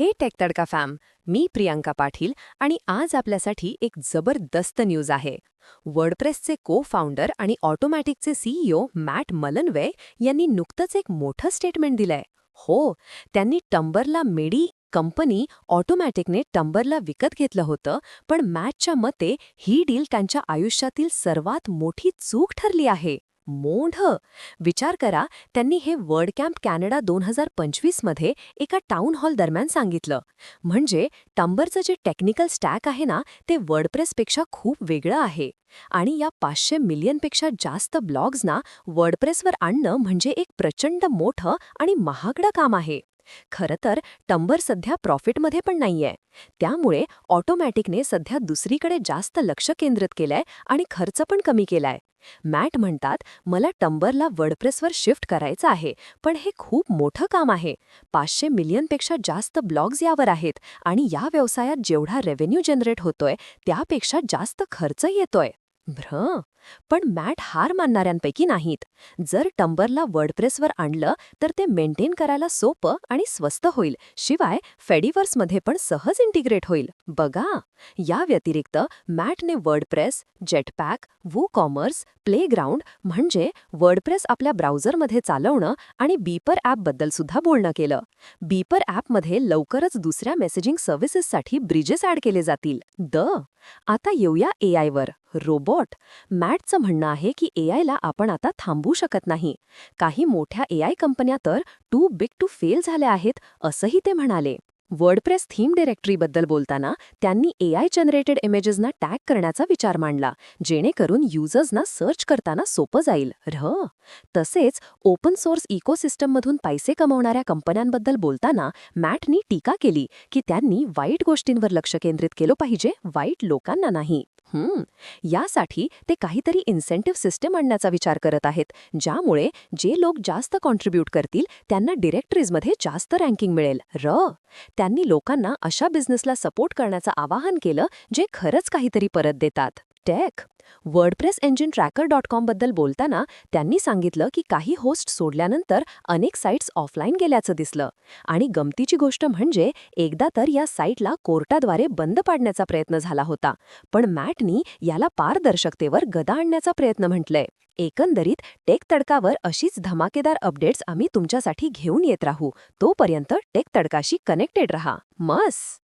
हे टेक तडका फॅम मी प्रियांका पाटील आणि आज आपल्यासाठी एक जबरदस्त न्यूज आहे. वर्डप्रेसचे को फाउंडर आणि ऑटोमॅटिकचे सीईओ मॅट मलनवे यांनी नुकतंच एक मोठं स्टेटमेंट दिलंय. हो त्यांनी टंबरला मेडी कंपनी ऑटोमॅटिकने टंबरला विकत घेतलं होतं पण मॅटच्या मते ही डील त्यांच्या आयुष्यातील सर्वात मोठी चूक ठरली आहे. मोढ. विचार करा त्यांनी हे वर्ड कॅम्प कॅनडा दोन हजार पंचवीसमध्ये एका टाउन हॉल दरम्यान सांगितलं. म्हणजे टंबरचं जे टेक्निकल स्टॅक आहे ना ते वर्डप्रेसपेक्षा खूप वेगळं आहे. आणि या पाचशे मिलियनपेक्षा जास्त ब्लॉग्सना वर्डप्रेसवर आणणं म्हणजे एक प्रचंड मोठं आणि महागडं काम आहे. खरं तर टंबर सध्या प्रॉफिटमध्ये पण नाहीये. त्यामुळे ऑटोमॅटिकने सध्या दुसरीकडे जास्त लक्ष केंद्रित केलंय आणि खर्च पण कमी केलाय. मॅट म्हणतात मला टंबरला वर्डप्रेसवर शिफ्ट करायचं आहे पण हे खूप मोठं काम आहे. पाचशे मिलियनपेक्षा जास्त ब्लॉग्स यावर आहेत आणि या व्यवसायात जेवढा रेव्हेन्यू जनरेट होतोय त्यापेक्षा जास्त खर्च येतोय. भ्र. पण मॅट हार मानणाऱ्यांपैकी नाहीत. जर टंबरला वर्डप्रेसवर आणलं तर ते मेंटेन करायला सोपं आणि स्वस्त होईल. शिवाय फेडिवर्समध्ये पण सहज इंटिग्रेट होईल. बघा. या व्यतिरिक्त मॅटने WordPress Jetpack WooCommerce playground म्हणजे वर्डप्रेस आपल्या ब्राउझरमध्ये चालवणं आणि बीपर ॲपबद्दल सुद्धा बोलणं केलं. बीपर ॲपमध्ये लवकरच दुसऱ्या मेसेजिंग सर्व्हिसेससाठी ब्रिजेस ॲड केले जातील. द. आता येऊया एआयवर रोबोट मॅटचं म्हणणं आहे की एआयला आपण आता थांबवू शकत नाही. काही मोठ्या एआय कंपन्या तर टू बिग टू फेल झाल्या आहेत असंही ते म्हणाले. वर्डप्रेस थीम डिरेक्टरीबद्दल बोलताना त्यांनी एआय जनरेटेड इमेजेसना टॅग करण्याचा विचार मांडला जेणेकरून युजर्सना सर्च करताना सोपं जाईल. र तसेच ओपन सोर्स इकोसिस्टममधून पैसे कमवणाऱ्या कंपन्यांबद्दल बोलताना मॅटनी टीका केली की त्यांनी वाईट गोष्टींवर लक्ष केंद्रित केलं पाहिजे वाईट लोकांना नाही. हम्म. यासाठी ते काहीतरी इन्सेंटिव्ह सिस्टम आणण्याचा विचार करत आहेत ज्यामुळे जे लोक जास्त कॉन्ट्रीब्यूट करतील त्यांना डिरेक्टरीजमध्ये जास्त रँकिंग मिळेल. र त्यांनी लोकांना अशा बिझनेसला सपोर्ट करण्याचं आवाहन केलं जे खरंच काहीतरी परत देतात. Tech WordPress engine tracker dot कॉमबद्दल बोलताना त्यांनी सांगितलं की काही होस्ट सोडल्यानंतर अनेक साईट्स ऑफलाईन गेल्याचं दिसलं. आणि गमतीची गोष्ट म्हणजे एकदा तर या साईटला कोर्टाद्वारे बंद पाडण्याचा प्रयत्न झाला होता. पण मॅटनी याला पारदर्शकतेवर गदा आणण्याचा प्रयत्न म्हटलंय. एकंदरीत टेक तडकावर अशीच धमाकेदार अपडेट्स आम्ही तुमच्यासाठी घेऊन येत राहू. तोपर्यंत टेक तडकाशी कनेक्टेड रहा. मस!